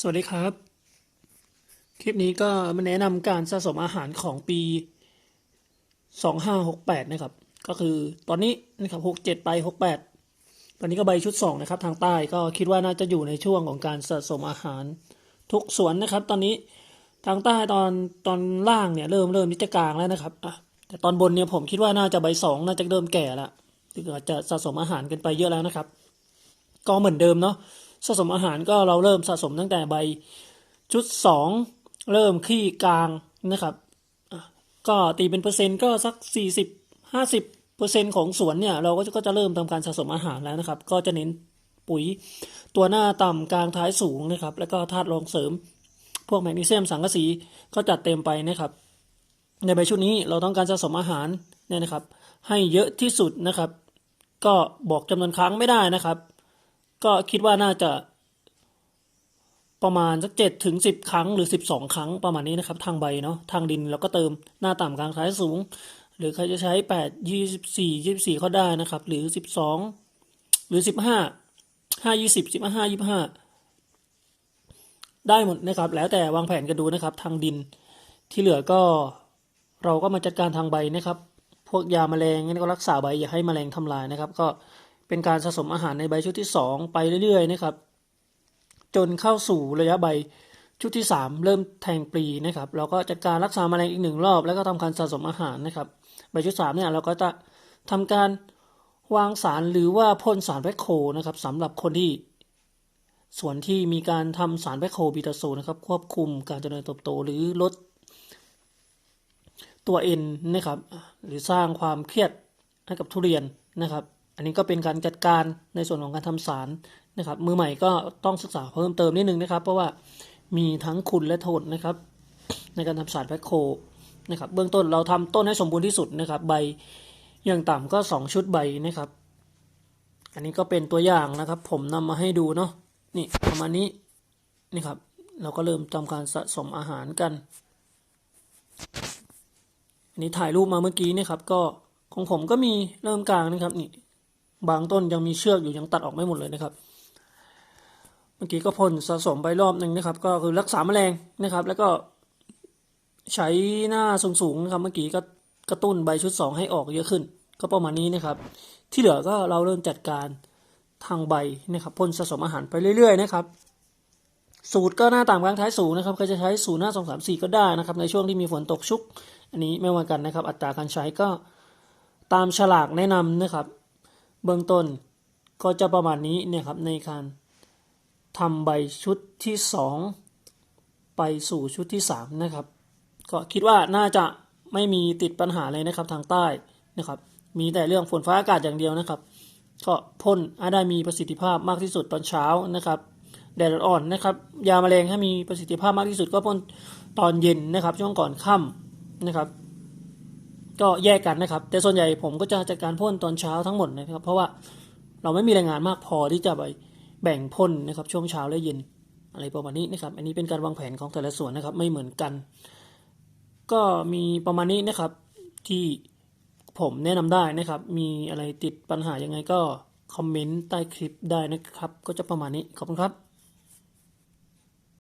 สวัสดีครับ คลิปนี้ก็มาแนะนำการสะสมอาหารของปี 2568 นะครับ ก็คือตอนนี้นะครับ 67 ไป 68 ตอนนี้ก็ใบชุด 2 นะครับ ทางใต้ก็คิดว่าน่าจะอยู่ในช่วงของการสะสมอาหารทุกสวนนะครับ ตอนนี้ทางใต้ตอนตอนล่างเนี่ยเริ่มเริ่มที่จกลางแล้วนะครับอะแต่ตอนบนเนี่ยผมคิดว่าน่าจะใบสองน่าจะเริ่มแก่ล้วถึงอาจจะสะสมอาหารกันไปเยอะแล้วนะครับ ก็เหมือนเดิมเนาะ สะสมอาหารก็เราเริ่มสะสมตั้งแต่ใบชุดสองเริ่มขี้กลางนะครับก็ตีเป็นเปอร์เซ็นต์ก็สักสี่สิบห้าสิบเปอร์เซ็นต์ของสวนเนี่ยเราก็จะก็จะเริ่มทำการสะสมอาหารแล้วนะครับ ก็จะเน้นปุ๋ยตัวหน้าต่ำกลางท้ายสูงนะครับ แล้วก็ธาตุรองเสริม พวกแมกนีเซียมสังกะสีก็จัดเต็มไปนะครับ ในใบชุดนี้เราต้องการสะสมอาหารเนี่ยนะครับ ให้เยอะที่สุดนะครับ ก็บอกจำนวนครั้งไม่ได้นะครับ ก็คิดว่าน่าจะประมาณสักเจ็ดถึงสิบครั้งหรือสิบสองครั้งประมาณนี้นะครับ ทางใบเนาะทางดินเราก็เติมหน้าต่ำกลางท้ายสูง หรือใครจะใช้แปดยี่สิบสี่ยี่สิบสี่ก็ได้นะครับ หรือสิบสองหรือสิบห้าห้ายี่สิบสิบห้ายี่ห้าได้หมดนะครับ แล้วแต่วางแผนกันดูนะครับ ทางดินที่เหลือก็เราก็มาจัดการทางใบนะครับ พวกยาแมลงนี่ก็รักษาใบอย่าให้แมลงทำลายนะครับ ก็ เป็นการสะสมอาหารในใบชุดที่สองไปเรื่อยๆนะครับ จนเข้าสู่ระยะใบชุดที่สามเริ่มแทงปลีนะครับ เราก็จัดการรักษาแมลงอีกหนึ่งรอบ แล้วก็ทำการสะสมอาหารนะครับ ใบชุดสามเนี่ยเราก็จะทำการวางสารหรือว่าพ่นสารแบคโคนะครับสำหรับคนที่ส่วนที่มีการทำสารแบคโคบีตาโซนะครับ ควบคุมการเจริญเติบโตหรือลดตัวเอ็นนะครับ หรือสร้างความเครียดให้กับทุเรียนนะครับ อันนี้ก็เป็นการจัดการในส่วนของการทำสารนะครับ มือใหม่ก็ต้องศึกษาเพิ่มเติมนิดนึงนะครับ เพราะว่ามีทั้งคุณและโทษนะครับ ในการทำสารแบคโคนะครับ เบื้องต้นเราทำต้นให้สมบูรณ์ที่สุดนะครับ ใบอย่างต่ำก็ 2 ชุดใบนะครับ อันนี้ก็เป็นตัวอย่างนะครับ ผมนำมาให้ดูเนาะนี่ประมาณนี้นี่ครับ เราก็เริ่มทำการสะสมอาหารกันอันนี้ถ่ายรูปมาเมื่อกี้นะครับ ก็ของผมก็มีเริ่มกลางนะครับนี่ บางต้นยังมีเชือกอยู่ยังตัดออกไม่หมดเลยนะครับ เมื่อกี้ก็พ่นสะสมไปรอบหนึ่งนะครับ ก็คือรักษาแมลงนะครับ แล้วก็ใช้หน้าสูงๆนะครับ เมื่อกี้ก็กระตุ้นใบชุดสองให้ออกเยอะขึ้น ก็ประมาณนี้นะครับ ที่เหลือก็เราเริ่มจัดการทางใบนะครับพ่นสะสมอาหารไปเรื่อยๆนะครับ สูตรก็หน้าต่ำกลางท้ายสูงนะครับใครจะใช้สูตรหน้าสองสามสี่ก็ได้นะครับ ในช่วงที่มีฝนตกชุก อันนี้ไม่ว่ากันนะครับ อัตราการใช้ก็ตามฉลากแนะนำนะครับ เบื้องต้นก็จะประมาณนี้เนี่ยครับในการทำใบชุดที่สองไปสู่ชุดที่สามนะครับ ก็คิดว่าน่าจะไม่มีติดปัญหาเลยนะครับทางใต้นะครับ มีแต่เรื่องฝนฟ้าอากาศอย่างเดียวนะครับ ก็พ่นให้ได้มีประสิทธิภาพมากที่สุดตอนเช้านะครับแดดอ่อนนะครับยาแมลงให้มีประสิทธิภาพมากที่สุดก็พ่นตอนเย็นนะครับ ช่วงก่อนค่ำนะครับ ก็แยกกันนะครับ แต่ส่วนใหญ่ผมก็จะจัดการพ่นตอนเช้าทั้งหมดนะครับ เพราะว่าเราไม่มีแรงงานมากพอที่จะไปแบ่งพ่นนะครับ ช่วงเช้าและเย็นอะไรประมาณนี้นะครับ อันนี้เป็นการวางแผนของแต่ละส่วนนะครับ ไม่เหมือนกัน ก็มีประมาณนี้นะครับที่ผมแนะนำได้นะครับ มีอะไรติดปัญหายังไงก็คอมเมนต์ใต้คลิปได้นะครับ ก็จะประมาณนี้ขอบคุณครับ